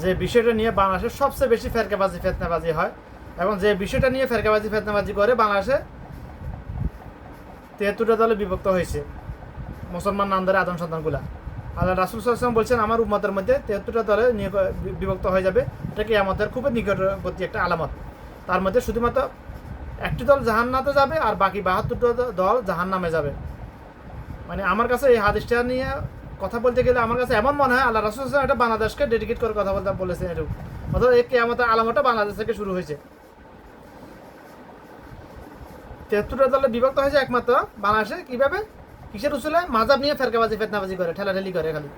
যে বিষয়টা নিয়ে বাংলাদেশে সবচেয়ে বেশি ফেরকাবাজি, ফেতনাবাজি হয় এবং যে বিষয়টা নিয়ে ফেরকাবাজি, ফেতনাবাজি করে বাংলাদেশে তেহাত্তরটা দলে বিভক্ত হয়েছে, মুসলমান নামদারে আদম সন্তানগুলা। আল্লাহ রাসুল সাল্লাম বলছেন, আমার উম্মতের মধ্যে তেহাত্তরটা দলে বিভক্ত হয়ে যাবে। এটা কি আমাদের খুবই নিকটবর্তী একটা আলামত? তার মধ্যে শুধুমাত্র একটি দল জাহান্নাতে যাবে আর বাকি বাহাত্তরটা দল জাহান্নামে যাবে। মানে আমার কাছে এই হাদিসটা নিয়ে কথা বলতে গেলে আমার কাছে এমন মনে হয়, আল্লাহ রাসুল এটা বাংলাদেশকে ডেডিকেট করে কথা বলতে বলেছেন এরকম। অথবা এই কেয়ামতের আলামতটা বাংলাদেশ থেকে শুরু হয়েছে। তেহাত্তরটা দলে বিভক্ত হয়েছে একমাত্র বাংলাদেশে। কীভাবে? কিসের উসুলে? মাজাব নিয়ে ফেরকাবাজি, ফেতনাবাজি করে, ঠেলাঠেলি করে খালি।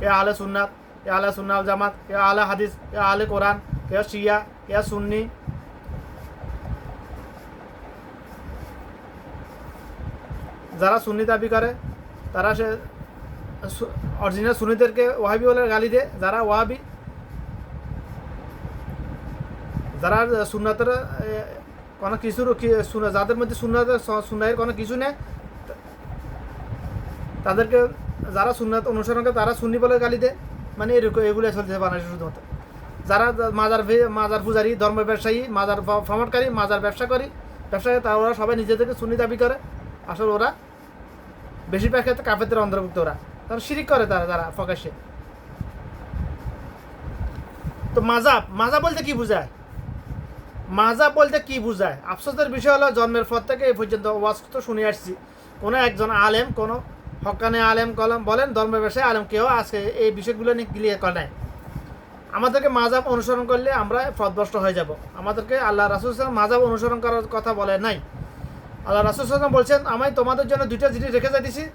কে আলে সুন্নাত, এ আলে সুন্নাল জামাত, এ আলে হাদিস কে আলে কোরআন কে শিয়া কে সুন্নি। যারা সুন্নি দাবি করে তারা সে অরিজিনাল সুন্নিদেরকে ওয়াহাবি বলে গালি দেয়। যারা ওয়াহাবি, যারা সুন্নাতের কোনো কিছুর কি- সুন্না- যাদের মধ্যে সুন্নাতের সুন্নাইয়ের কোনো কিছু নেই তাদেরকে যারা সুন্নাত অনুসরণ করে, তারা সুন্নি বলে গালি দেয়। মানে এরকম এগুলো চলতেছে বাংলাদেশে শুধুমাত্র। যারা মাজার মাজার পূজারি, ধর্ম ব্যবসায়ী, মাজার ফমাটকারী মাজার ব্যবসা করি ব্যবসায়ী, তারা ওরা সবাই নিজেদেরকে সুন্নি দাবি করে। আসলে ওরা বেশিরভাগ ক্ষেত্রে কাফেরদের অন্তর্ভুক্ত ওরা। তারা শিরিক করে তারা তারা প্রকাশ্যে। তো মাজাব মাজাব বলতে কি বোঝায়? মাজাব বলতে কি বোঝায়? আফসোসের বিষয় হলো, জন্মের পর থেকে এই পর্যন্ত ওয়াজ তো শুনে আসছি। কোনো একজন আলেম, কোনো হকানে আলেম কলম বলেন ধর্ম ব্যবসায় আলেম কেউ আজকে এই বিষয়গুলো নিয়ে ক্লিয়ার করে নাই। আমাদেরকে মাজাব অনুসরণ করলে আমরা পথভ্রষ্ট হয়ে যাব। আমাদেরকে আল্লাহ রাসুল মাজাব অনুসরণ করার কথা বলে নাই। আল্লাহ রাসুল সাল্লাম বলছেন আমি তোমাদের জন্য দুইটা জিনিস রেখে যাইতেছি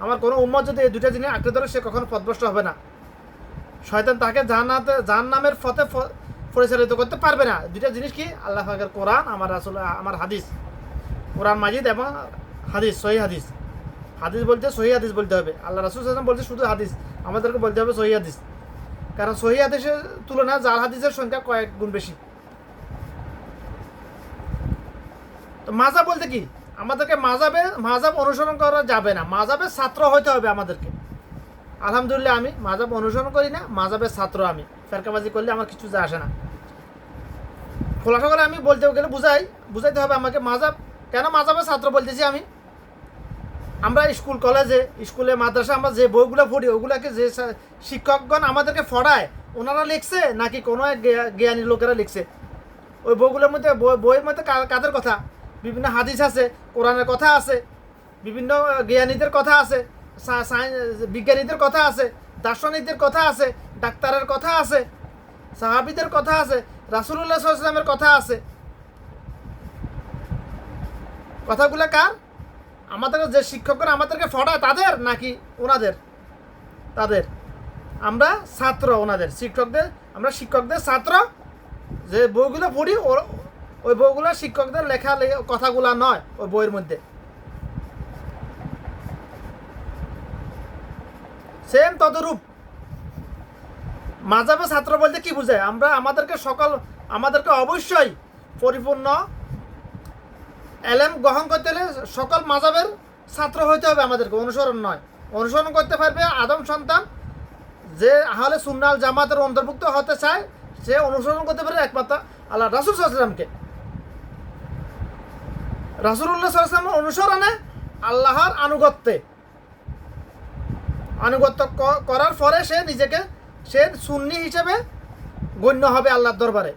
আমার কোনো উম্মত যদি এই দুইটা জিনিস আঁকড়ে ধরে, সে কখনো পথভ্রষ্ট হবে না। শয়তান তাকে জান্নাতে, জাহান্নামের পথে ফ- পরিচালিত করতে পারবে না। দুইটা জিনিস কি? আল্লাহ পাকের কোরআন, আমার রাসুল, আমার হাদিস। কোরআন মাজিদ এবং হাদিস, সহি হাদিস। হাদিস বলতে সহি হাদিস বলতে হবে। আল্লাহ রাসুল সাল্লাম বলছে শুধু হাদিস। আমাদেরকে বলতে হবে সহি হাদিস। কারণ সহি হাদিসের তুলনায় জাল হাদিসের সংখ্যা কয়েক গুণ বেশি। তো মাজা বলতে কি? আমাদেরকে মাজাবে, মাজাব অনুসরণ করা যাবে না। মাজাবের ছাত্র হইতে হবে আমাদেরকে। আলহামদুলিল্লাহ আমি মাজাব অনুসরণ করি না, মাজাবের ছাত্র আমি। ফেরকাবাজি করলে আমার কিছু যায় আসে না। খোলাসা করে আমি বলতে গেলে বুঝাই, বুঝাইতে হবে আমাকে মাজাব, কেন মাজাবের ছাত্র বলতেছি আমি? আমরা স্কুল, কলেজে, স্কুলে, মাদ্রাসা, আমরা যে বইগুলো পড়ি, ওগুলোকে যে শিক্ষকগণ আমাদেরকে পড়ায়, ওনারা লিখছে নাকি কোনো এক জ্ঞা- জ্ঞানী লোকেরা লিখছে? ওই বইগুলোর মধ্যে, বই- বইয়ের মধ্যে কাদের কথা? বিভিন্ন হাদিস আছে, কোরআনের কথা আছে, বিভিন্ন জ্ঞানীদের কথা আছে বিজ্ঞানীদের কথা আছে, দার্শনিকদের কথা আছে, ডাক্তারের কথা আছে, সাহাবিদের কথা আছে রাসুল্লাহ সাল্লামের কথা আছে। কথাগুলো কার? আমাদের যে শিক্ষকরা আমাদেরকে ফটায় তাদের নাকি ওনাদের? তাদের। আমরা ছাত্র ওনাদের। শিক্ষকদের, আমরা শিক্ষকদের ছাত্র। যে বইগুলো পড়ি ওই বইগুলো শিক্ষকদের লেখা কথাগুলো নয় ওই বইয়ের মধ্যে। সেম তদরূপ। মাজাবে ছাত্র বলতে কি বোঝায়? আমরা আমাদেরকে সকল আমাদেরকে অবশ্যই পরিপূর্ণ এলএম গ্রহণ করতে হলে সকল মাজাবের ছাত্র হইতে হবে আমাদেরকে, অনুসরণ নয়। অনুসরণ করতে পারবে আদম সন্তান, যে আহলে সুন্নাল জামাতের অন্তর্ভুক্ত হতে চায়, সে অনুসরণ করতে পারে একমাত্র আল্লাহ রাসুল সাল্লামকে রাসুল্লাহ সাল্লামের অনুসরণে আল্লাহর আনুগত্যে। আনুগত্য করার পরে সে নিজেকে, সে সুন্নি হিসেবে গণ্য হবে আল্লাহর দরবারে।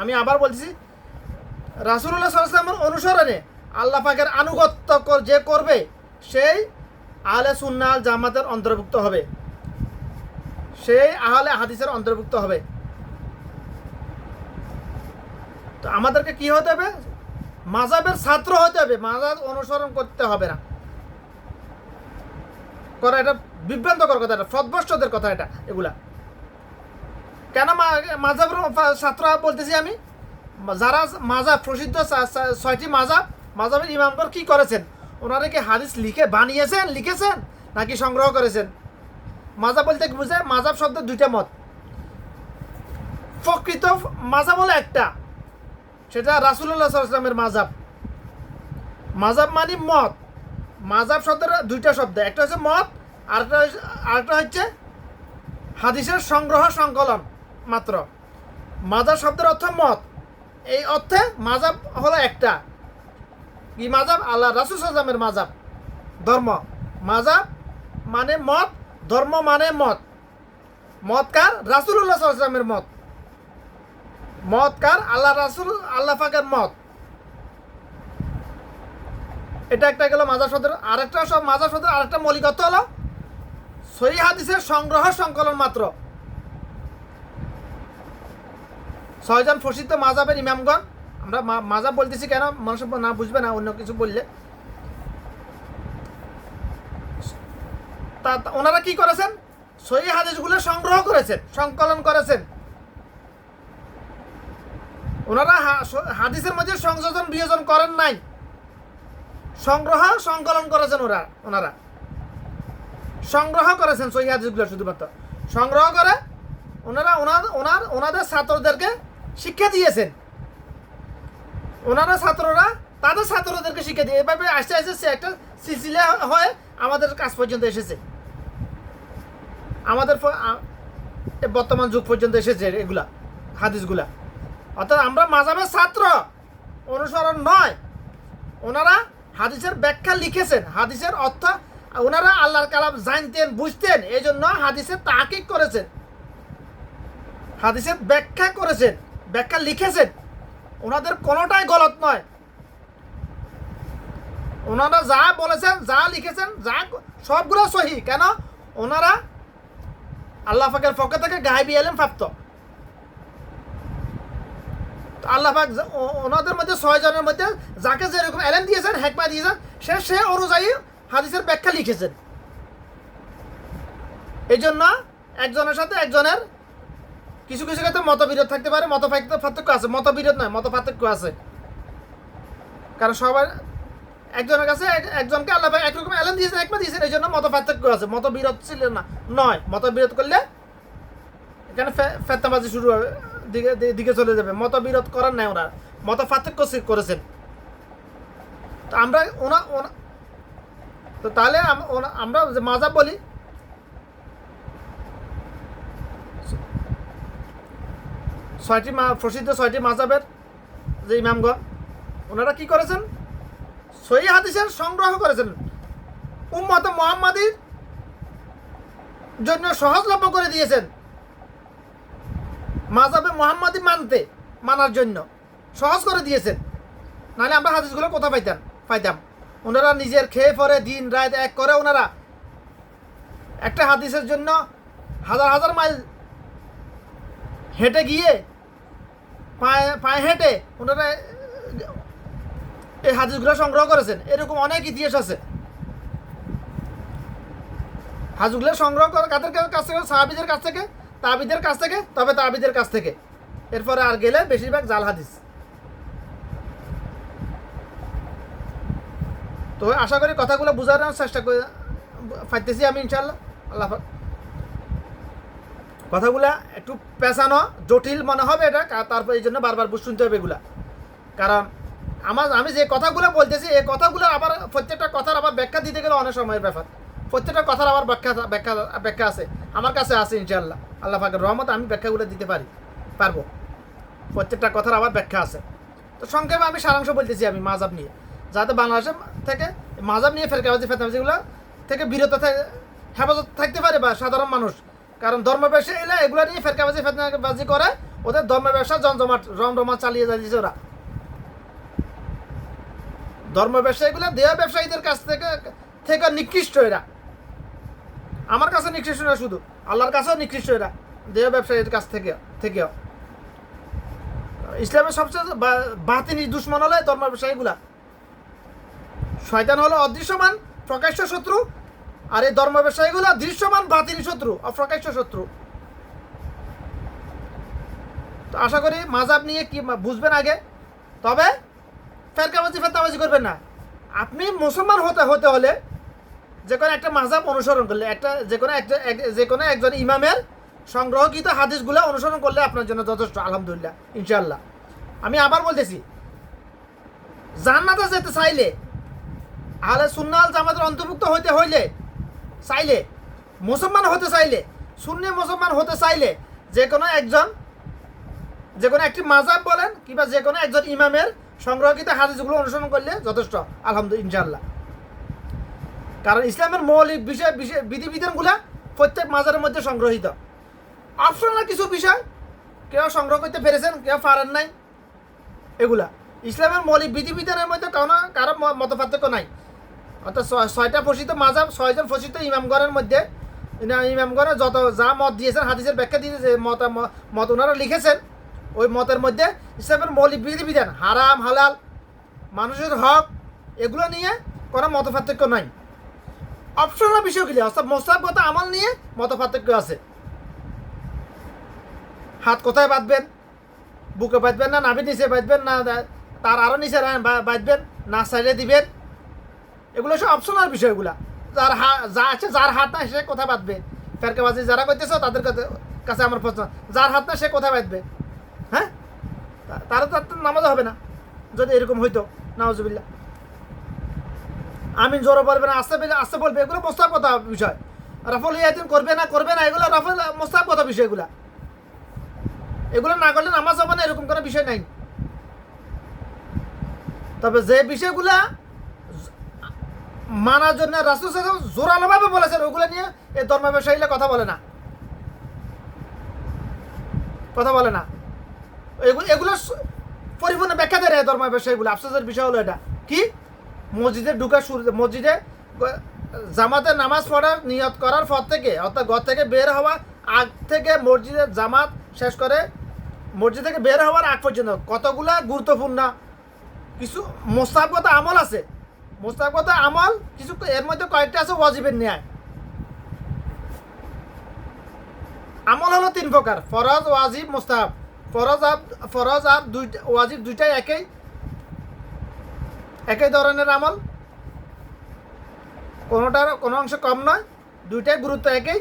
আমি আবার বলছি রাসুল্লাহ সাল্লামের অনুসরণে আল্লাহ পাকের আনুগত্য যে করবে, সেই আহলে সুন্নাল জামাতের অন্তর্ভুক্ত হবে। সেই আহলে হাদিসের অন্তর্ভুক্ত হবে। তো আমাদেরকে কি হতে হবে? মাজাবের ছাত্র হতে হবে, মাজাব অনুসরণ করতে হবে না। করা এটা বিভ্রান্তকর কথা, এটা ফদভষ্টদের কথা এটা, এগুলা। কেন মাজাবের ছাত্র বলতেছি আমি? যারা মাজাব, প্রসিদ্ধ ছয়টি মাজাব, মাজাবের ইমামগর কি করেছেন? ওনারা কি হাদিস লিখে বানিয়েছেন, লিখেছেন, নাকি সংগ্রহ করেছেন? মাজাব বলতে কি বুঝে? মাজাব শব্দ দুইটা মত। প্রকৃত মাজাব হলো একটা। সেটা রাসুল্লাহ সাল্লামের মাজাব মাজাব মানে মত। মাজাব শব্দের দুইটা শব্দ, একটা হচ্ছে মত, আরেকটা আরেকটা হচ্ছে হাদিসের সংগ্রহ সংকলন মাত্র। মাজাব শব্দের অর্থ মত। এই অর্থে মাজাব হলো একটা। কি মাজাব আল্লাহ রাসুল সাল্লামের মাজাব ধর্ম। মাজাব মানে মত, ধর্ম মানে মত। মত কার? রাসুল্লাহ সাল্লামের মত। মত কার? আল্লাহ রাসুল, আল্লাহ পাকের মত এটা একটা গেল মাজার সদের, আরেকটা সব মাজার সদর, আরেকটা মৌলিক অর্থ হলো সহি হাদিসের সংগ্রহ সংকলন মাত্র। ছয়জন প্রসিদ্ধ মাজাবের ইমামগণ, আমরা মাজাব বলতেছি কেন? মানুষ না বুঝবে না, অন্য কিছু বললে। তা তা, ওনারা কি করেছেন? সহি হাদিসগুলো সংগ্রহ করেছেন, সংকলন করেছেন। ওনারা হাদিসের মধ্যে সংযোজন, বিয়োজন করেন নাই। সংগ্রহ, সংকলন করেছেন ওরা, ওনারা। সংগ্রহ করেছেন সহি হাদিসগুলো শুধুমাত্র। সংগ্রহ করে ওনারা, ওনার ওনার, ওনাদের ছাত্রদেরকে শিক্ষা দিয়েছেন। ওনারা ছাত্ররা, তাদের ছাত্রদেরকে শিক্ষা দিয়ে এভাবে আস্তে আস্তে সে একটা সিলসিলা হয়ে আমাদের কাছ পর্যন্ত এসেছে। আমাদের বর্তমান যুগ পর্যন্ত এসেছে এগুলা, হাদিসগুলা। অর্থাৎ আমরা মাজাবের ছাত্র। অনুসরণ নয়। ওনারা হাদিসের ব্যাখ্যা লিখেছেন। হাদিসের অর্থ ওনারা আল্লাহর কালাম জানতেন, বুঝতেন এই জন্য হাদিসের তাকিক করেছেন। হাদিসের ব্যাখ্যা করেছেন, ব্যাখ্যা লিখেছেন। ওনাদের কোনোটাই গলত নয়। ওনারা যা বলেছেন, যা লিখেছেন, যা সবগুলো সহি। কেন? ওনারা আল্লাহ পাকের পক্ষ থেকে গায়েবী এলেম প্রাপ্ত। আল্লাহ ওনাদের মধ্যে ছয় জনের মধ্যে যাকে যেরকম এলেম দিয়েছেন, হেকমা দিয়েছেন, সে সে অনুযায়ী হাদিসের ব্যাখ্যা লিখেছেন। এই জন্য একজনের সাথে একজনের কিছু কিছু ক্ষেত্রে মতবিরোধ থাকতে পারে, মত পার্থক্য আছে। মতবিরোধ নয় মত পার্থক্য আছে। কারণ সবার একজনের কাছে একজনকে আল্লাহ একরকম এলেন দিয়েছেন একমা দিয়েছেন এই জন্য মত পার্থক্য আছে। মতবিরোধ ছিল না, নয়। মতবিরোধ করলে এখানে ফে- ফেতনাবাজি শুরু হবে। দিকে দিকে চলে যাবে। মতবিরোধ করার নাই ওনার। মত পার্থক্য করেছেন। তো আমরা ওনা তো তাহলে আমরা যে মাজাব বলি, ছয়টি মা, প্রসিদ্ধ ছয়টি মাজাবের যে ইমামগণ, ওনারা কি করেছেন? সহি হাদিসের সংগ্রহ করেছেন। উম্মত মোহাম্মদীর জন্য সহজলভ্য করে দিয়েছেন। মাজাবে মোহাম্মদী মানতে, মানার জন্য। সহজ করে দিয়েছেন। নাহলে আমরা হাদিসগুলো কোথাও পাইতাম পাইতাম। ওনারা নিজের খেয়ে পরে দিন, রাত এক করে ওনারা। একটা হাদিসের জন্য হাজার হাজার মাইল হেঁটে গিয়ে, পায়ে পায়ে হেঁটে ওনারা এই হাদিসগুলো সংগ্রহ করেছেন। এরকম অনেক ইতিহাস আছে। হাদিসগুলো সংগ্রহ করে কাদের কাছ থেকে, সাহাবিদের কাছ থেকে? তাবিদের কাছ থেকে, তবে তাবিদের কাছ থেকে। এরপরে আর গেলে বেশিরভাগ জাল হাদিস। তো আশা করি কথাগুলো বোঝানোর চেষ্টা করে, পাইতেছি আমি ইনশাল্লাহ আল্লাহ। কথাগুলা একটু পেঁচানো, জটিল মনে হবে এটা তারপর এই জন্য বারবার শুনতে হবে এগুলা। কারণ আমার আমি যে কথাগুলো বলতেছি, এই কথাগুলো আবার প্রত্যেকটা কথার আবার ব্যাখ্যা দিতে গেলে অনেক সময়ের ব্যাপার। প্রত্যেকটা কথার আমার ব্যাখ্যা ব্যাখ্যা ব্যাখ্যা আছে। আমার কাছে আছে ইনশাল্লাহ আল্লাহ পাকের রহমত আমি ব্যাখ্যাগুলো দিতে পারি, পারব। প্রত্যেকটা কথার আবার ব্যাখ্যা আছে। তো সংক্ষেপে আমি সারাংশ বলতেছি আমি মাজাব নিয়ে। যাতে বাংলাদেশের থেকে মাজাব নিয়ে ফেরকাবাজি ফেতনাবাজিগুলো থেকে বিরত হেফাজত থাকতে পারে বা সাধারণ মানুষ। কারণ ধর্ম ব্যবসা এলে এগুলো নিয়ে ফেরকাবাজি, ফেতনাবাজি করে, ওদের ধর্ম ব্যবসা জমজমাট, রমরমা চালিয়ে যাচ্ছে ওরা। ধর্ম ব্যবসায়ীগুলো দেহ ব্যবসায়ীদের কাছ থেকে থেকে নিকৃষ্ট এরা। আমার কাছে নিকৃষ্ট না শুধু, আল্লাহর কাছেও নিকৃষ্ট এরা দেহ ব্যবসায়ীর কাছ থেকে, থেকেও। ইসলামের সবচেয়ে বাতিনি দুশ্মন হলো ধর্ম ব্যবসায়ীগুলা শয়তান হলো অদৃশ্যমান, প্রকাশ্য শত্রু, আর এই ধর্ম ব্যবসায়ীগুলো দৃশ্যমান, বাতিনি শত্রু, অপ্রকাশ্য শত্রু। তো আশা করি মাজাব নিয়ে কি বুঝবেন আগে। তবে ফেরকাবাজি ফেরকাবাজি করবেন না। আপনি মুসলমান হতে হতে হলে যে কোনো একটা মাজাব অনুসরণ করলে, একটা যে কোনো একটা এক- যে কোনো একজন ইমামের সংগ্রহকৃত হাদিসগুলো অনুসরণ করলে আপনার জন্য যথেষ্ট, আলহামদুলিল্লাহ ইনশাল্লাহ আমি আবার বলতেছি, জান্নাতে যেতে চাইলে, আহলে সুন্নাল জামাতের অন্তর্ভুক্ত হইতে হইলে, চাইলে, মুসলমান হতে চাইলে, সুন্নি মুসলমান হতে চাইলে যে কোনো একজন যে কোনো একটি মাজাব বলেন কিংবা যে কোনো একজন ইমামের সংগ্রহকৃত হাদিসগুলো অনুসরণ করলে যথেষ্ট, আলহামদুলিল্লাহ, ইনশাআল্লাহ। কারণ ইসলামের মৌলিক বিষয় বিষয় বিধিবিধানগুলা প্রত্যেক মাজারের মধ্যে সংগ্রহীত। অপশনাল কিছু বিষয়? কেউ সংগ্রহ করতে পেরেছেন, কেউ পারেন নাই। এগুলা। ইসলামের মৌলিক বিধিবিধানের মধ্যে কোনো কারও মত পার্থক্য নাই। অর্থাৎ ছয়টা ফসিত মাজাব, ছয়জন ফসিত ইমামগণের মধ্যে ইমামগণের যত যা মত দিয়েছেন, হাদিসের ব্যাখ্যা দিয়েছে মত মত ওনারা লিখেছেন, ওই মতের মধ্যে ইসলামের মৌলিক বিধিবিধান, হারাম, হালাল, মানুষের হক, এগুলো নিয়ে কোনো মত পার্থক্য নাই। অপশনাল বিষয়গুলি অর্থাৎ মোস্তাবগত আমল নিয়ে মত পার্থক্য আছে। হাত কোথায় বাঁধবেন? বুকে বাঁধবেন না, নাভি নিচে বাঁধবেন না তার আরও নিচে বাঁধবেন না, সাইডে দিবেন? এগুলো সব অপশনাল বিষয়গুলা। যার হা, যা আছে, যার হাত না সে কোথায় বাঁধবে? ফেরকাবাজি যারা করতেছে, তাদের কাছে- আমার প্রশ্ন। যার হাত না সে কোথায় বাঁধবে? হ্যাঁ? তারা তো আর নামাজ হবে না, যদি এরকম হইতো নাওজবিল্লা আমিন জোরে বলবে না, আসতে বলবে আসতে বলবে, এগুলো মোস্তাব কথা বিষয়। রাফল ইয়াদিন করবে না করবে না, এগুলো রাফল মোস্তাব কথা বিষয়গুলা এগুলো। না করলে নামাজ হবে না, এরকম কোনো বিষয় নাই। তবে যে বিষয়গুলা মানার জন্য রাসুল জোরালোভাবে বলেছেন, ওগুলো নিয়ে এই ধর্ম ব্যবসায়ীরা কথা বলে না। কথা বলে না। এগুলো এগুলো পরিপূর্ণ ব্যাখ্যা দেয় ধর্ম ব্যবসায়ীগুলো, আফসোসের বিষয় হলো এটা। কি? মসজিদে ঢুকা শুরু মসজিদে জামাতে নামাজ পড়ার নিয়ত করার পর থেকে, অর্থাৎ ঘর থেকে বের হওয়া আগ থেকে মসজিদের জামাত শেষ করে মসজিদ থেকে বের হওয়ার আগ পর্যন্ত কতগুলা গুরুত্বপূর্ণ কিছু মোস্তাবগত আমল আছে? মোস্তাবগত আমল কিছু এর মধ্যে কয়েকটা আছে ওয়াজিবের ন্যায়। আমল হলো তিন প্রকার, ফরজ, ওয়াজিব মোস্তাহাব ফরজ আর ফরজ আর দুইটা, ওয়াজিব দুইটাই একই। একই ধরনের আমল। কোনোটার কোনো অংশ কম নয়, দুইটাই গুরুত্ব একই।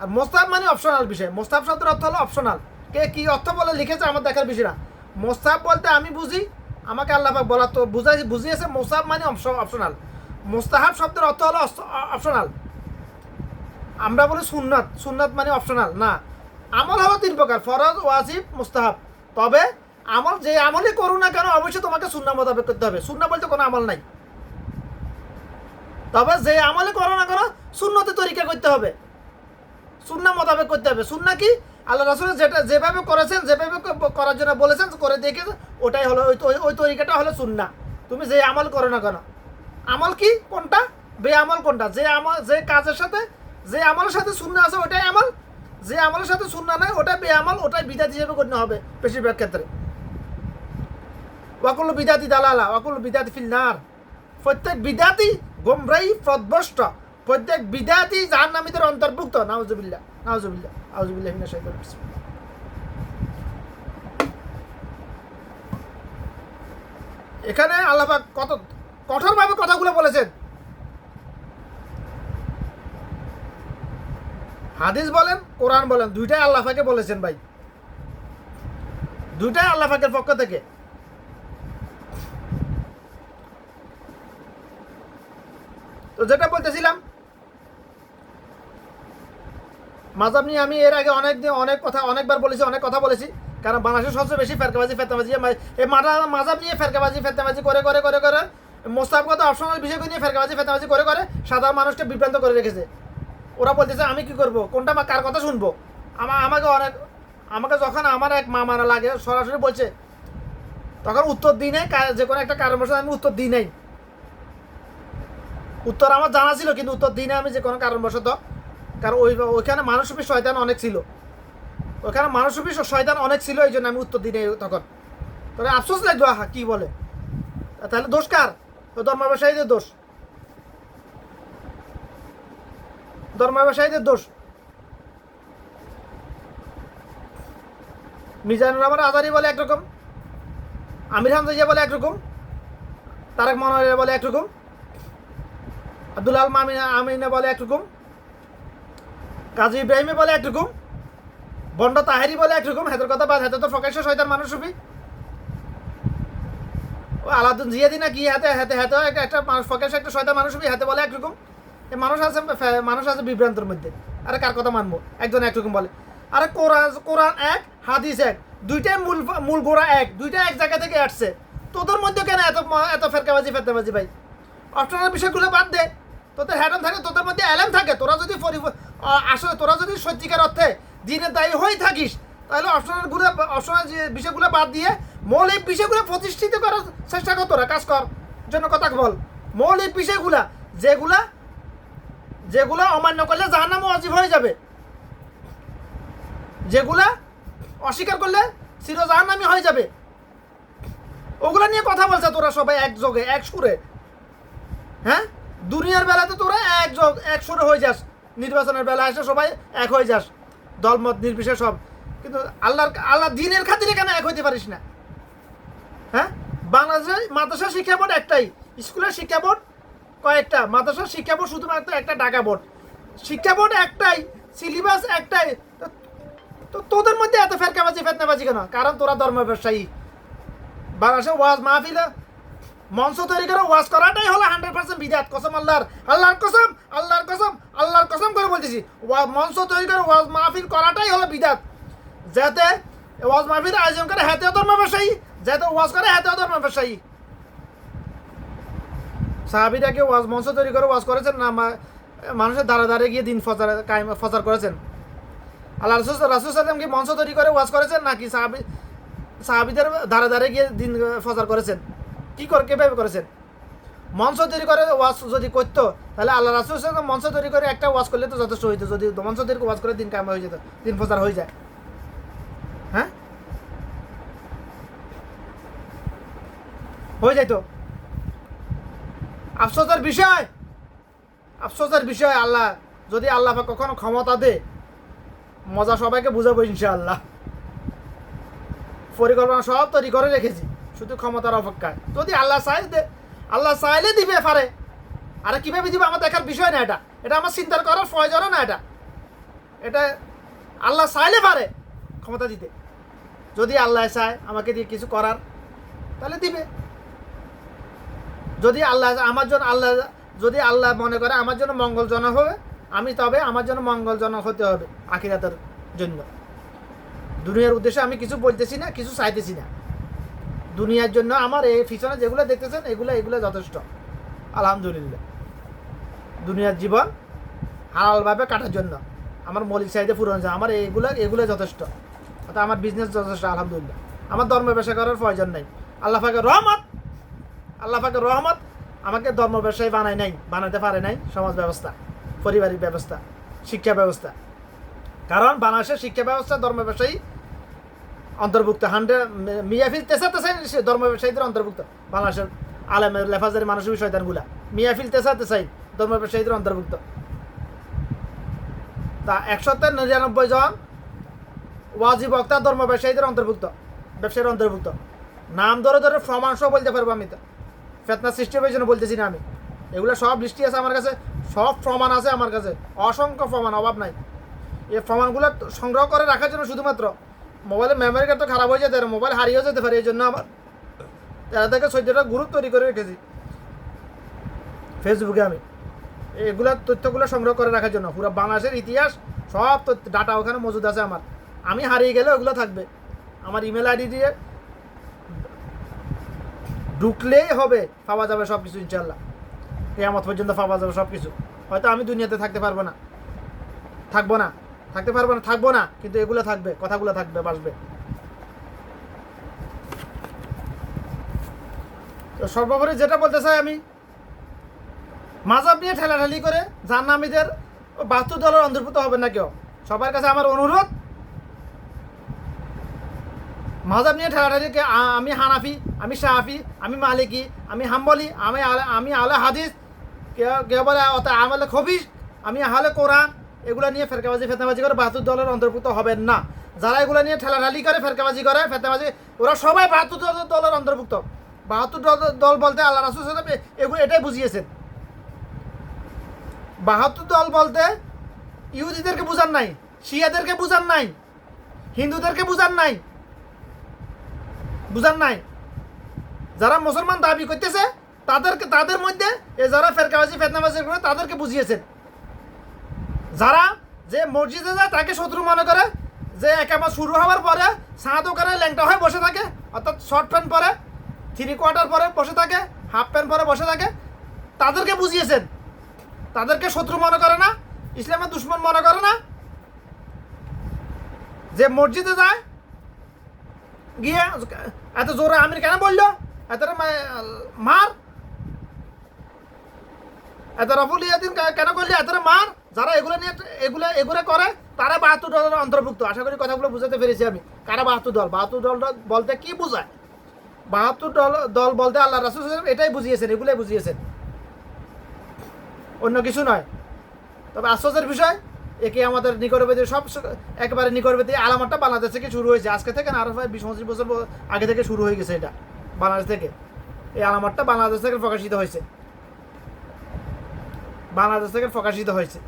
আর মোস্তাব মানে অপশনাল বিষয়। মোস্তাব শব্দের অর্থ হলো অপশনাল কে কি অর্থ বলে লিখেছে আমার দেখার বিষয় না মোস্তাব বলতে আমি বুঝি, আমাকে আল্লাহ বলা তো বুঝাই বুঝিয়েছে মোস্তাব মানে অপশনাল মোস্তাহাব শব্দের অর্থ হলো অপশনাল আমরা বলি সুন্নাত। সুন্নাত মানে অপশনাল না। আমল হলো তিন প্রকার, ফরজ, ওয়াজিব, মুস্তাহাব। তবে আমল যে আমলে করো না কেন, অবশ্যই তোমাকে সুন্না মোতাবেক করতে হবে। সুন্না বলতে কোনো আমল নাই। তবে যে আমলে করো না কেন সুন্নতে তরিকা করতে হবে। সুন্না মোতাবেক করতে হবে। সুন্না কি? আল্লাহ রাসুল যেটা যেভাবে করেছেন, যেভাবে করার জন্য বলেছেন, করে দেখে ওটাই হলো ওই ওই- তরিকাটা হলো সুন্না তুমি যে আমল করো না কেন। আমল কি? কোনটা? বে আমল কোনটা? যে আমল যে কাজের সাথে যে আমলের সাথে শূন্য আছে, ওটাই আমল। যে আমলের সাথে শূন্য নাই, ওটাই বে আমল ওটাই বিদাত হিসেবে গণ্য হবে, বেশিরভাগ ক্ষেত্রে। ওয়াকুল বিদাতি দালালা ওয়াকুল বিদাতি ফিল নার প্রত্যেক বিদাতি গোমরাই প্রদ্বষ্ট প্রত্যেক বিদাতি যার নামীদের অন্তর্ভুক্ত। নাউজুবিল্লাহ নাউজুবিল্লাহ, আউজুবিল্লাহ এখানে আল্লাহ পাক কত কঠোরভাবে কথাগুলো বলেছেন। হাদিস বলেন, কোরআন বলেন, দুইটাই আল্লাহ পাকে বলেছেন ভাই। দুইটাই আল্লাহ পাকের পক্ষ থেকে। তো যেটা বলতেছিলাম মাজাব নিয়ে আমি এর আগে অনেক দিন অনেক কথা, অনেকবার বলেছি, অনেক কথা বলেছি, কারণ বাংলাদেশের সবচেয়ে বেশি ফেরকাবাজি ফেরকাবাজি এই মাথা মাজাব নিয়ে ফেরকাবাজি ফেরকাবাজি করে করে করে করে মোস্তাবগত অপশনাল বিষয়গুলো নিয়ে ফেরকাবাজি ফেরকাবাজি করে করে সাধারণ মানুষকে বিভ্রান্ত করে রেখেছে। ওরা বলতেছে, আমি কি করব? কোনটা মা কার কথা শুনব? আমা আমাকে অনেক আমাকে যখন আমার এক মা মারা লাগে, সরাসরি বলছে, তখন উত্তর দিই নাই যে কোনো একটা কারণবশত আমি উত্তর দিই নাই। উত্তর আমার জানা ছিল, কিন্তু উত্তর দিই নাই আমি যে কোনো কারণবশত। কারণ ওই ওইখানে মানুষরূপী শয়তান অনেক ছিল। ওইখানে মানুষরূপী শয়তান অনেক ছিল, এই জন্য আমি উত্তর দিই নাই তখন। তবে আফসোস লাগল আহা, কী বলে? তাহলে দোষ কার? ধর্ম ব্যবসায়ীদের দোষ। ধর্ম ব্যবসায়ীদের দোষ। মিজানুর রহমান আজারি বলে একরকম, আমির হামজা বলে একরকম, তারেক মনোয়ার বলে একরকম আব্দুল মামিনা আমিনা বলে একরকম কাজী ইব্রাহিমে বলে একরকম বন্ড তাহেরি বলে একরকম হেতের কথা বাদ, হেতে তো প্রকাশ্য শয়তান মানুষ হবি। ও আলাদুন জিয়াদি না কি হাতে হাতে হাতে একটা একটা মানুষ, প্রকাশ্য একটা শয়তান মানুষ হবি, হাতে বলে একরকম মানুষ আছে মানুষ আছে বিভ্রান্তর মধ্যে। আরে কার কথা মানবো? একজন একরকম বলে। আরে কোরআন কোরআন এক, হাদিস এক দুইটাই মূল মূল গোড়া এক, দুইটা এক জায়গা থেকে আসছে। তোদের মধ্যে কেন এত এত ফেরকাবাজি ফেরকাবাজি ভাই? অস্ট্রেলিয়ার বিষয়গুলো বাদ দে। তোদের হ্যাডম থাকে, তোদের মধ্যে অ্যালাম থাকে। তোরা যদি আসলে তোরা যদি সত্যিকার অর্থে দিনের দায়ী হয়ে থাকিস, তাহলে অস্ট্রেলিয়ারগুলো যে বিষয়গুলো বাদ দিয়ে মৌলিক বিষয়গুলো প্রতিষ্ঠিত করার চেষ্টা কর তোরা, কাজ কর। জন্য কথা বল। মৌলিক বিষয়গুলা, যেগুলা যেগুলা অমান্য করলে জাহার নামও অজীব হয়ে যাবে। যেগুলা অস্বীকার করলে চির জাহান্নামি হয়ে যাবে। ওগুলা নিয়ে কথা বলছে তোরা সবাই এক যোগে এক সুরে। হ্যাঁ? দুনিয়ার বেলাতে তোরা এক যোগ এক সুরে হয়ে যাস। নির্বাচনের বেলা এসে সবাই এক হয়ে যাস। দলমত নির্বিশেষ সব। কিন্তু আল্লাহর আল্লাহ দিনের খাতিরে কেন এক হইতে পারিস না? হ্যাঁ? বাংলাদেশের মাদ্রাসা শিক্ষা বোর্ড একটাই। স্কুলের শিক্ষা বোর্ড কয়েকটা। মাদ্রাসা শিক্ষা বোর্ড শুধুমাত্র একটা ঢাকা বোর্ড। শিক্ষা বোর্ড একটাই, সিলেবাস একটাই। তো তোদের মধ্যে এত ফেরকাবাজি, ফেতনাবাজি কেন? কারণ তোরা ধর্ম ব্যবসায়ী বাংলাদেশে ওয়াজ মাহফিলে মঞ্চ তৈরি করে ওয়াজ করাটাই হলো হান্ড্রেড পার্সেন্ট বিদাত কসম, আল্লাহর আল্লাহর কসম আল্লাহর কসম আল্লাহর কসম করে বলতেছি। মঞ্চ তৈরি করে ওয়াজ মাহফিল করাটাই হলো বিদাত। যাতে ওয়াজ মাহফিল আয়োজন করে হাতেও ধর্ম ব্যবসায়ী, যাতে ওয়াজ করে হাতেও ধর্ম ব্যবসায়ী। সাহাবিরাকে ওয়াজ মঞ্চ তৈরি করে ওয়াজ করেছেন না মানুষের দ্বারা দ্বারে গিয়ে দিন কায়েম ফজার করেছেন? আল্লাহ রসুল রাসুল সাল্লাম কি মঞ্চ তৈরি করে ওয়াজ করেছেন নাকি সাহাবি সাহাবিদের ধারে ধারে গিয়ে দিন ফজার করেছেন? কি করে, কীভাবে করেছেন? মঞ্চ তৈরি করে, ওয়াজ যদি করতো, তাহলে আল্লাহ রাসুল মঞ্চ তৈরি করে একটা ওয়াজ করলে তো যথেষ্ট হইতো। যদি মঞ্চ তৈরি ওয়াজ করে দিন কাম হয়ে যেত, দিন প্রচার হয়ে যায়। হ্যাঁ? হয়ে যাইতো আফসোসের বিষয়! আফসোসের বিষয় আল্লাহ, যদি আল্লাহ কখনো ক্ষমতা দে, মজা সবাইকে বুঝাবো ইনশাআল্লাহ। পরিকল্পনা সব তৈরি করে রেখেছি। শুধু ক্ষমতার অপেক্ষায়। যদি আল্লাহ চাই আল্লাহ চাইলে দিবে পারে আরে কীভাবে দিবে আমার দেখার বিষয় না এটা। এটা আমার চিন্তার করার প্রয়োজনও না এটা। এটা আল্লাহ চাইলে পারে ক্ষমতা দিতে। যদি আল্লাহ চায় আমাকে দিয়ে কিছু করার, তাহলে দিবে। যদি আল্লাহ, আমার জন্য আল্লাহ, যদি আল্লাহ মনে করে আমার জন্য মঙ্গলজনক হবে, আমি তবে আমার জন্য মঙ্গলজনক হতে হবে আখিরাতের জন্য। দুনিয়ার উদ্দেশ্যে আমি কিছু বলতেছি না, কিছু চাইতেছি না। দুনিয়ার জন্য আমার এই পিছনে যেগুলো দেখতেছেন, এগুলো এগুলো যথেষ্ট। আলহামদুলিল্লাহ। দুনিয়ার জীবন হালালভাবে কাটার জন্য। আমার মৌলিক চাহিদা পূরণ হয়েছে। আমার এগুলো এগুলো যথেষ্ট। অর্থাৎ আমার বিজনেস যথেষ্ট, আলহামদুলিল্লাহ। আমার ধর্ম ব্যবসা করার প্রয়োজন নেই। আল্লাহ পাকের রহমত, আল্লাহ পাকের রহমত আমাকে ধর্ম ব্যবসায়ী বানায় নাই, বানাতে পারে নাই, সমাজ ব্যবস্থা, পারিবারিক ব্যবস্থা, শিক্ষা ব্যবস্থা। কারণ বাংলাদেশের শিক্ষা ব্যবস্থা ধর্ম ব্যবসায়ী অন্তর্ভুক্ত, হান্ড্রেড মিয়াফিল তেসা তেসাই ধর্ম ব্যবসায়ীদের অন্তর্ভুক্ত? বাংলাদেশের আলেমের, লেফাজের মানুষের বিষয়দানগুলা মিয়াফিল তেসা তেসাই ধর্ম ব্যবসায়ীদের অন্তর্ভুক্ত? তা একশোতে নিরানব্বই জন ওয়াজি বক্তা ধর্ম ব্যবসায়ীদের অন্তর্ভুক্ত, ব্যবসায়ীর অন্তর্ভুক্ত। নাম ধরে ধরে প্রমাণ বলতে পারব আমি তো। ফেতনা সৃষ্টি হবে জন্য বলতেছি না আমি। এগুলো সব লিস্টি আছে আমার কাছে, সব প্রমাণ আছে আমার কাছে। অসংখ্য প্রমাণ, অভাব নাই। এই প্রমাণগুলো সংগ্রহ করে রাখার জন্য শুধুমাত্র মোবাইলের মেমোরি কার্ড তো খারাপ হয়ে যেতে মোবাইল হারিয়েও যেতে পারে এই জন্য আমার তারা থেকে চোদ্দটা গ্রুপ তৈরি করে রেখেছি। ফেসবুকে আমি। এগুলা তথ্যগুলো সংগ্রহ করে রাখার জন্য। পুরো বাংলাদেশের ইতিহাস, সব তথ্য ডাটা ওখানে মজুদ আছে আমার। আমি হারিয়ে গেলে ওগুলো থাকবে। আমার ইমেল আইডি দিয়ে ঢুকলেই হবে, পাওয়া যাবে সব কিছু ইনশাল্লাহ কেয়ামত পর্যন্ত পাওয়া যাবে সব কিছু হয়তো আমি দুনিয়াতে থাকতে পারব না। থাকব না। থাকতে পারব না, থাকব না, কিন্তু এগুলো থাকবে, কথাগুলো থাকবে, বাসবে। তো সর্বোপরি যেটা বলতে চাই আমি মাজাব নিয়ে ঠেলাঠালি করে জান্নামীদের বাহাত্তর দলের অন্তর্ভুক্ত হবে না কেউ। সবার কাছে আমার অনুরোধ মাজাব নিয়ে ঠেলাঠালি কে- আমি হানাফি, আমি শাহাফি আমি মালিকি, আমি হাম্বলি, আমি আমি আলে হাদিস, কেউ কেউ বলে অত আমলে খবিস আমি আহলে কোরআন এগুলো নিয়ে ফেরকাবাজি ফেতনাবাজি করে বাহাত্তর দলের অন্তর্ভুক্ত হবেন না। যারা এগুলো নিয়ে ঠেলাঠালি করে, ফেরকাবাজি করে ফেতনাবাজি ওরা সবাই বাহাত্তর দল- দলের অন্তর্ভুক্ত। বাহাত্তর দল- দল বলতে আল্লাহ রাসুল সাহেব এগুলো এটাই বুঝিয়েছেন। বাহাত্তর দল বলতে ইহুদিদেরকে বুঝান নাই, শিয়াদেরকে বুঝান নাই, হিন্দুদেরকে বুঝান নাই বুঝান নাই। যারা মুসলমান দাবি করতেছে, তাদেরকে তাদের মধ্যে এ যারা ফেরকাবাজি, ফেতনাবাজি করে, তাদেরকে বুঝিয়েছেন। যারা যে মসজিদে যায় তাকে শত্রু মনে করে, যে একেবারে শুরু হওয়ার পরে সাঁ দোকানে ল্যাংটা হয়ে বসে থাকে, অর্থাৎ শর্ট প্যান্ট পরে থ্রি কোয়ার্টার পরে বসে থাকে হাফ প্যান্ট পরে বসে থাকে, তাদেরকে বুঝিয়েছেন। তাদেরকে শত্রু মনে করে না, ইসলামের দুশ্মন মনে করে না। যে মসজিদে যায়, গিয়ে এত জোরে আমির কেন বলল? এত মার। এত রফুল ইয়াদিন কেন করলি এত মার। যারা এগুলো নিয়ে এগুলো এগুলো করে, তারা বাহাত্তর দলের অন্তর্ভুক্ত। আশা করি কথাগুলো বুঝাতে পেরেছি আমি। কারা বাহাত্তর দল? বাহাত্তর দল বলতে কি বোঝায়? বাহাত্তর দল দল বলতে আল্লাহ রাসুল এটাই বুঝিয়েছেন, এগুলোই বুঝিয়েছেন। অন্য কিছু নয়। তবে আশ্চর্যের বিষয় একে আমাদের নিকটবর্তী সব একেবারে নিকটবর্তী আলামতটা বাংলাদেশ থেকে শুরু হয়েছে। আজকে থেকে না আরও বিশ, পঁচিশ বছর আগে থেকে শুরু হয়ে গেছে এটা, বাংলাদেশ থেকে। এই আলামতটা বাংলাদেশ থেকে প্রকাশিত হয়েছে। বাংলাদেশ থেকে প্রকাশিত হয়েছে।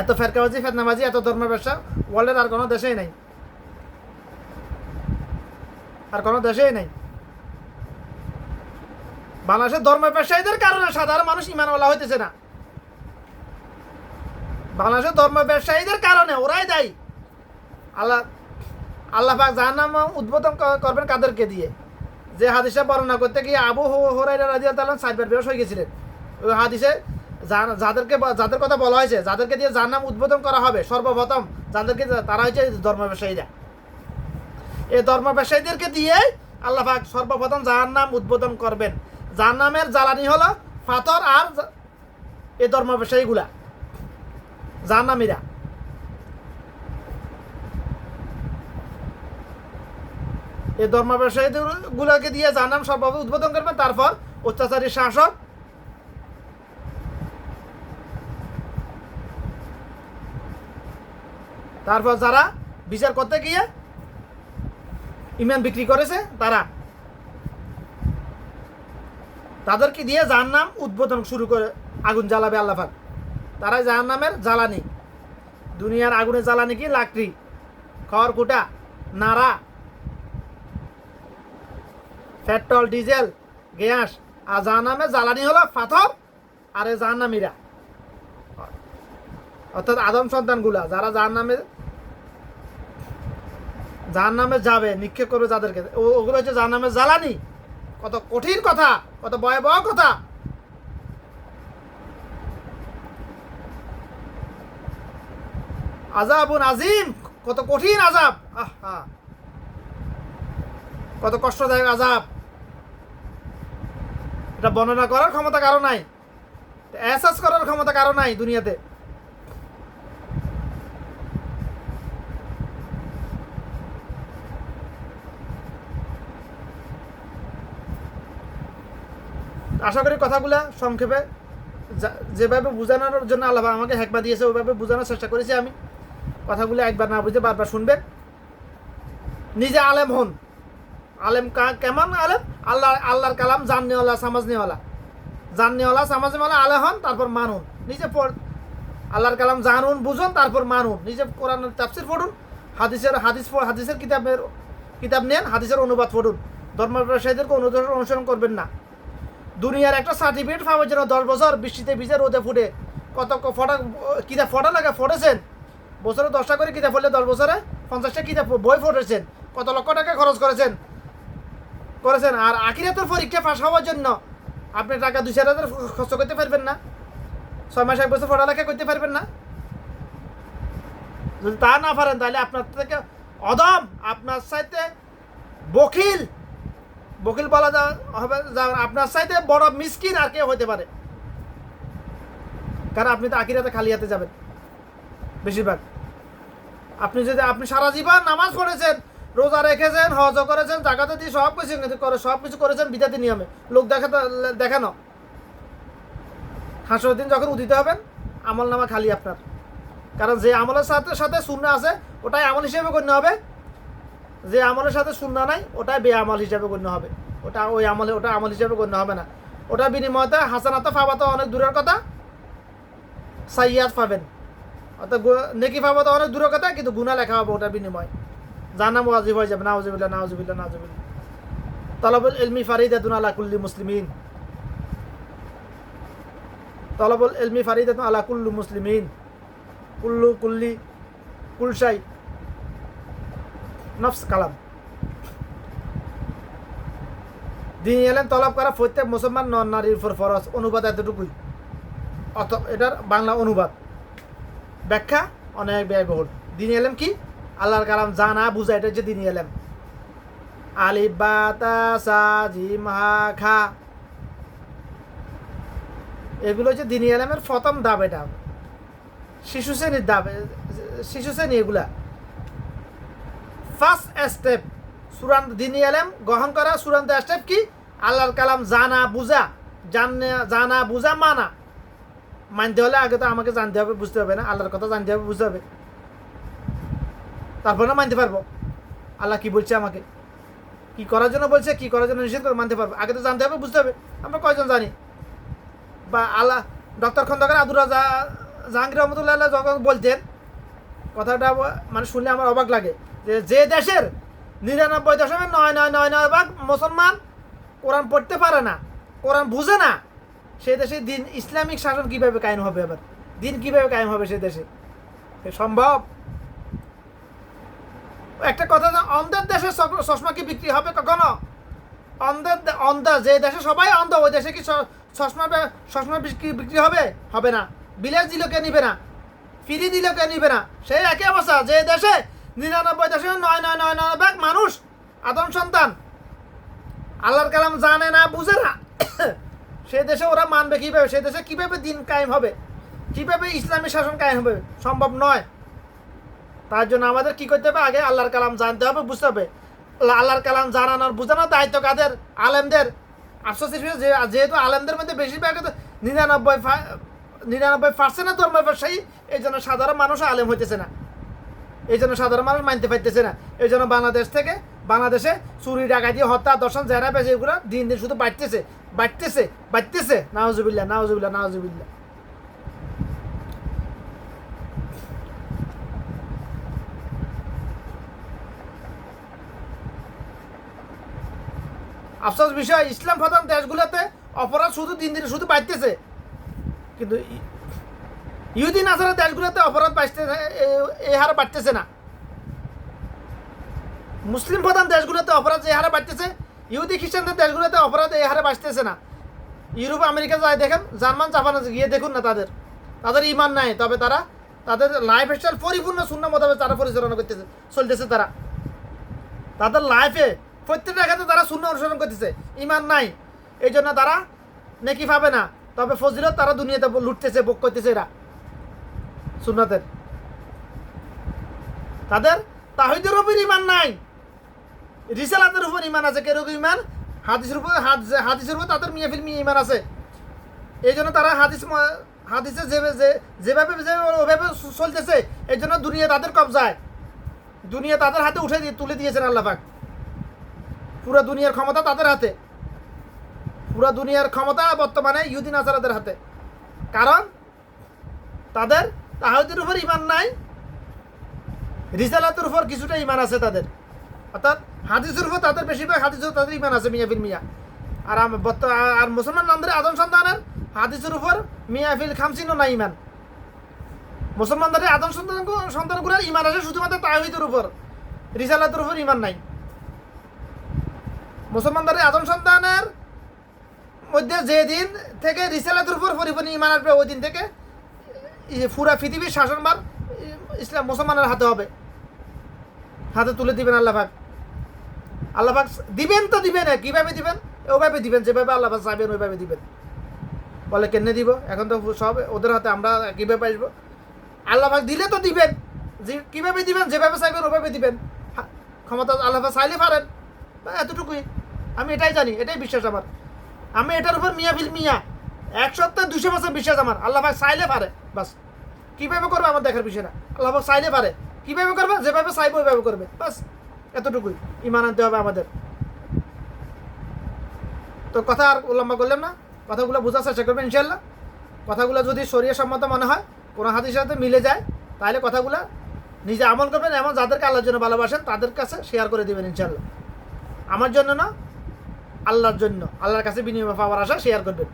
এত ফেরকাবাজি, ফেতনাবাজি, এত ধর্ম ব্যবসা, ওয়ার্ল্ডের আর কোনো দেশেই নাই। আর কোনো দেশেই নাই। বাংলাদেশের ধর্ম ব্যবসায়ীদের কারণে সাধারণ মানুষ ইমানওয়ালা হইতেছে না। বাংলাদেশের ধর্ম ব্যবসায়ীদের কারণে ওরাই দায়ী। আল্লাহ আল্লাহ পাক যার নাম উদ্বোধন করবেন কাদেরকে দিয়ে। যে হাদিসে বর্ণনা করতে গিয়ে আবু হরাইরা রাজিয়া তালন সাইবার বেরস হয়ে গেছিলেন। ওই হাদিসে যাদেরকে যাদের কথা বলা হয়েছে, যাদেরকে দিয়ে যার নাম উদ্বোধন করা হবে, সর্বপ্রথম যাদেরকে তারা হচ্ছে ধর্ম ব্যবসায়ীরা। এই ধর্ম ব্যবসায়ীদেরকে দিয়ে আল্লাহ পাক সর্বপ্রথম যার নাম উদ্বোধন করবেন। যার নামের জ্বালানি হলো ফাতর আর এই ধর্ম ব্যবসায়ীগুলা। জাহান্নামীরা এই ধর্ম গুলাকে দিয়ে জাহান্নাম সর্বভাবে উদ্বোধন করবেন, তারপর অত্যাচারী শাসক তারপর যারা বিচার করতে গিয়ে ইমান বিক্রি করেছে, তারা। তাদেরকে দিয়ে যার নাম উদ্বোধন শুরু করে, আগুন জ্বালাবে আল্লাহাক তারাই যার নামের জ্বালানি। দুনিয়ার আগুনের জ্বালানি কি? লাকড়ি, খড় কুটা, নাড়া, পেট্রোল, ডিজেল, গ্যাস। আর যার নামের জ্বালানি হলো পাথর আর এই জাহান্নামীরা। অর্থাৎ আদম সন্তানগুলা, যারা জাহান জাহান নামে যাবে, নিক্ষেপ করবে যাদেরকে। ওগুলো হচ্ছে যার নামে জ্বালানি। কত কঠিন কথা, কত ভয়াবহ কথা। আজাবুন আজিম কত কঠিন আজাব আহা। কত কষ্টদায়ক আজাব এটা বর্ণনা করার ক্ষমতা কারও নাই। এহসাস করার ক্ষমতা কারও নাই দুনিয়াতে। আশা করি কথাগুলা সংক্ষেপে যেভাবে বোঝানোর জন্য আল্লাহ আমাকে হেকমা দিয়েছে, ওইভাবে বোঝানোর চেষ্টা করেছি আমি। কথাগুলো একবার না বুঝে বারবার শুনবেন। নিজে আলেম হন। আলেম কেমন আলেম? আল্লাহ আল্লাহর কালাম জাননেওয়ালা, সামাজনেওয়ালা। জাননেওয়ালা, সামাজনেওয়ালা আলে হন, তারপর মানুন নিজে পড় আল্লাহর কালাম জানুন বুঝুন, তারপর মানুন নিজে কোরআনের তাফসির পড়ুন, হাদিসের হাদিস হাদিসের কিতাবের কিতাব নেন, হাদিসের অনুবাদ পড়ুন। ধর্ম ব্যবসায়ীদেরকে অনুসরণ করবেন না। দুনিয়ার একটা সার্টিফিকেট পাওয়ার জন্য দশ বছর বৃষ্টিতে ভিজে রোদে ফুটে। কত ফটা কিতাব ফটা লাগে, ফটেছেন? বছরে দশটা করে কিতাব পড়লে দশ বছরে? পঞ্চাশটা কিতাব বই পড়েছেন কত লক্ষ টাকা খরচ করেছেন? করেছেন। আর আখিরাতের পরীক্ষা পাশ হওয়ার জন্য আপনি টাকা দুই চার হাজার খরচ করতে পারবেন না। ছয় মাস, এক বছর পড়ালেখা করতে পারবেন না। যদি তা না পারেন, তাহলে আপনার থেকে অদম, আপনার সাথে বকিল বকিল যা হবে আপনার সাইতে বড় মিসকিন আর কেউ হতে পারে। কারণ আপনি তো আকিরাতে খালি হাতে যাবেন, বেশিরভাগ। আপনি যদি আপনি সারা জীবন নামাজ পড়েছেন, রোজা রেখেছেন, হজ করেছেন, জাকাতে দিয়ে সব কিছু করে সব কিছু করেছেন বিদাতি নিয়মে। লোক দেখাতে দেখানো হাসর দিন যখন উদিত হবেন আমল নামা খালি আপনার। কারণ যে আমলের সাথে সাথে শূন্য আছে, ওটাই আমল হিসেবে গণ্য হবে। যে আমলের সাথে শূন্য নাই, ওটাই বে আমল হিসাবে গণ্য হবে। ওটা ওই আমলে ওটা আমল হিসাবে গণ্য হবে না। ওটা বিনিময়তে হাসানাতে পাবা তো অনেক দূরের কথা, সাইয়াদ পাবেন। অর্থাৎ নেকি পাবা অনেক দূরের কথা, কিন্তু গুণা লেখা হবে ওটার বিনিময়। যার নাম ওয়াজিব হয়ে যাবে নাউজিবিল্লা নাউজিবিল্লা নাউজিবিল্লা তলবুল ইলমি ফারিদাতুন আলা কুল্লি মুসলিমিন। তলবুল ইলমি ফারিদাতুন আলা কুল্লু মুসলিমিন। কুল্লু কুল্লি কুলসাই নফস কালাম। দিন এলেন তলব করা প্রত্যেক মুসলমান নন নারীর উপর ফরজ। অনুবাদ এতটুকুই। অত এটার বাংলা অনুবাদ। ব্যাখ্যা অনেক ব্যয়বহুল। দিন এলেম কি? আল্লাহর কালাম জানা, বুঝা এটা হচ্ছে দিন এলেম আলিফ বা তা সা জিম হা খা। এগুলো হচ্ছে দিনী এলেমের প্রথম দাব এটা। শিশু শ্রেণির দাব। শিশু শ্রেণি এগুলা। First step. চূড়ান্ত দিনী এলেম, গ্রহণ করা, চূড়ান্ত স্টেপ কি? আল্লাহর কালাম জানা, বুঝা। জানা বুঝা মানা। মানতে হলে আগে তো আমাকে জানতে হবে, বুঝতে হবে না। আল্লাহর কথা জানতে হবে, বুঝতে হবে। তারপর না মানতে পারব। আল্লাহ কি বলছে আমাকে? কি করার জন্য বলছে, কি করার জন্য নিষেধ করে মানতে পারব। আগে তো জানতে হবে, বুঝতে হবে। আমরা কয়জন জানি? বা আল্লাহ, ডক্টর খন্দকার আব্দুর রাজা জাহাঙ্গীর রহমতুল্লাহ যখন বলতেন, কথাটা মানে শুনলে আমার অবাক লাগে। যে দেশের নিরানব্বই দশমিক নয় নয় নয় নয় ভাগ মুসলমান কোরআন পড়তে পারে না, কোরআন বুঝে না, সেই দেশে দিন ইসলামিক শাসন কীভাবে কায়েম হবে আবার? দিন কীভাবে কায়েম হবে সেই দেশে? সম্ভব? একটা কথা অন্ধের দেশে চশমা কি বিক্রি হবে কখনো? অন্ধের অন্ধ, যে দেশে সবাই অন্ধ, ওই দেশে কি চশমা চশমা বিক্রি বিক্রি হবে? হবে না। বিলাস দিল কে নিবে না। ফিরি দিল কে নিবে না। সেই একই অবস্থা, যে দেশে নিরানব্বই দেশে নয় নয় নয় নয় ভাগ মানুষ, আদম সন্তান। আল্লাহর কালাম জানে না, বুঝে না। সে দেশে ওরা মানবে কীভাবে? সে দেশে কীভাবে দিন কায়েম হবে? কীভাবে ইসলামী শাসন কায়েম হবে? সম্ভব নয়। তার জন্য আমাদের কি করতে হবে? আগে আল্লাহর কালাম জানতে হবে, বুঝতে হবে। আল্লাহর কালাম জানানোর বোঝানোর দায়িত্ব কাদের? আলেমদের। আফসোস যেহেতু আলেমদের মধ্যে বেশিরভাগ নিরানব্বই নিরানব্বই পার্সেন্টের ধর্ম সেই এই জন্য সাধারণ মানুষ আলেম হইতেছে না। এই জন্য সাধারণ মানুষ মানতে পারতেছে না। এই জন্য বাংলাদেশ থেকে বাংলাদেশে চুরি, ডাকাতি, হত্যা দর্শন জেরা পেয়েছে এগুলো দিন দিন শুধু বাড়তেছে বাড়তেছে বাড়তেছে। নাওজুবিল্লা নাওজুবিল্লা নাওজুবিল্লা আফসোস বিষয়, ইসলাম প্রধান দেশগুলোতে অপরাধ শুধু দিন দিন শুধু বাড়তেছে। কিন্তু ইহুদি নাসারের দেশগুলোতে অপরাধ বাড়তেছে এ- এই হারে বাড়তেছে না। মুসলিম প্রধান দেশগুলোতে অপরাধ যে হারে বাড়তেছে ইহুদি খ্রিস্টানদের দেশগুলোতে অপরাধ এই হারে বাড়তেছে না। ইউরোপ, আমেরিকা যায় দেখেন, জার্মান, জাপানে গিয়ে দেখুন না তাদের। তাদের ইমান নাই, তবে তারা তাদের লাইফ স্টাইল পরিপূর্ণ শূন্য মোতাবেক তারা পরিচালনা করতেছে, চলতেছে তারা। তাদের লাইফে প্রত্যেকটা ক্ষেত্রে তারা শূন্য অনুসরণ করতেছে, ইমান নাই। এই জন্য তারা নেকি পাবে না, তবে ফজিলত তারা দুনিয়াতে লুটতেছে, ভোগ করতেছে এরা। সুন্নতের। তাদের তাহিদের উপর ইমান নাই। রিসালাতের উপর ইমান আছে কেরকম ইমান হাদিসের উপর হাদিস- হাদিসের উপর তাদের মিয়া ফিল্মি ইমান আছে। এই জন্য তারা হাদিস হাদিসে যে যেভাবে ওভাবে চলতেছে, এই জন্য দুনিয়া তাদের কবজায়। দুনিয়া তাদের হাতে উঠে দিয়ে তুলে দিয়েছেন আল্লাহ পাক। পুরো দুনিয়ার ক্ষমতা তাদের হাতে। পুরো দুনিয়ার ক্ষমতা বর্তমানে ইহুদিন আসারাদের হাতে। কারণ তাদের তাহাদের উপর ইমান নাই। রিসালাতের উপর কিছুটা ইমান আছে তাদের। অর্থাৎ হাদিসের উপর তাদের বেশিরভাগ হাদিসের তাদের ইমান আছে মিয়াফিল মিয়া। আর আর মুসলমান নামদের আদম সন্তানের হাদিসের উপর মিয়াফিল খামসিনও নাই ইমান মুসলমানদের আদম সন্তান সন্তানগুলোর ইমান আছে, শুধুমাত্র তাহিদের উপর। রিসালাতের উপর ইমান নাই। মুসলমানদের আদম সন্তানের মধ্যে যে দিন থেকে রিসালাতের উপর পরিপূর্ণ ইমান আসবে, ওই দিন থেকে পুরা পৃথিবীর শাসনবার ইসলাম মুসলমানের হাতে হবে। হাতে তুলে দিবেন আল্লাহাক আল্লাহাক দিবেন তো দিবেন কীভাবে দিবেন? ওভাবে দিবেন, যেভাবে আল্লাহ চাইবেন, ওইভাবে দিবেন। বলে কেনে দিব? এখন তো সব ওদের হাতে আমরা কীভাবে আসব? আল্লাহাক দিলে তো দিবেন। যে কীভাবে দিবেন, যেভাবে চাইবেন ওভাবে দিবেন। ক্ষমতা আল্লাহ চাইলে পারেন। এতটুকুই। আমি এটাই জানি, এটাই বিশ্বাস আমার। আমি এটার উপর মিয়া ফিল মিয়া। এক সপ্তাহ দুশো বছর বিশ্বাস আমার। আল্লাহ পাক চাইলে পারে, বাস। কীভাবে করবে আমার দেখার বিষয় না। আল্লাহ পাক চাইলে পারে। কীভাবে করবে? যেভাবে চাইবে ওইভাবে করবে, বাস। এতটুকুই। ইমান আনতে হবে আমাদের। তো কথা আর লম্বা করলাম না। কথাগুলো বোঝার চেষ্টা করবেন ইনশাল্লাহ কথাগুলো যদি শরীর সম্মত মনে হয়, কোনো হাতির সাথে মিলে যায়, তাহলে কথাগুলো নিজে আমল করবেন এমন যাদেরকে আল্লাহর জন্য ভালোবাসেন, তাদের কাছে শেয়ার করে দেবেন ইনশাল্লাহ আমার জন্য না, আল্লাহর জন্য। আল্লাহর কাছে বিনিময় পাওয়ার আশা শেয়ার করবেন।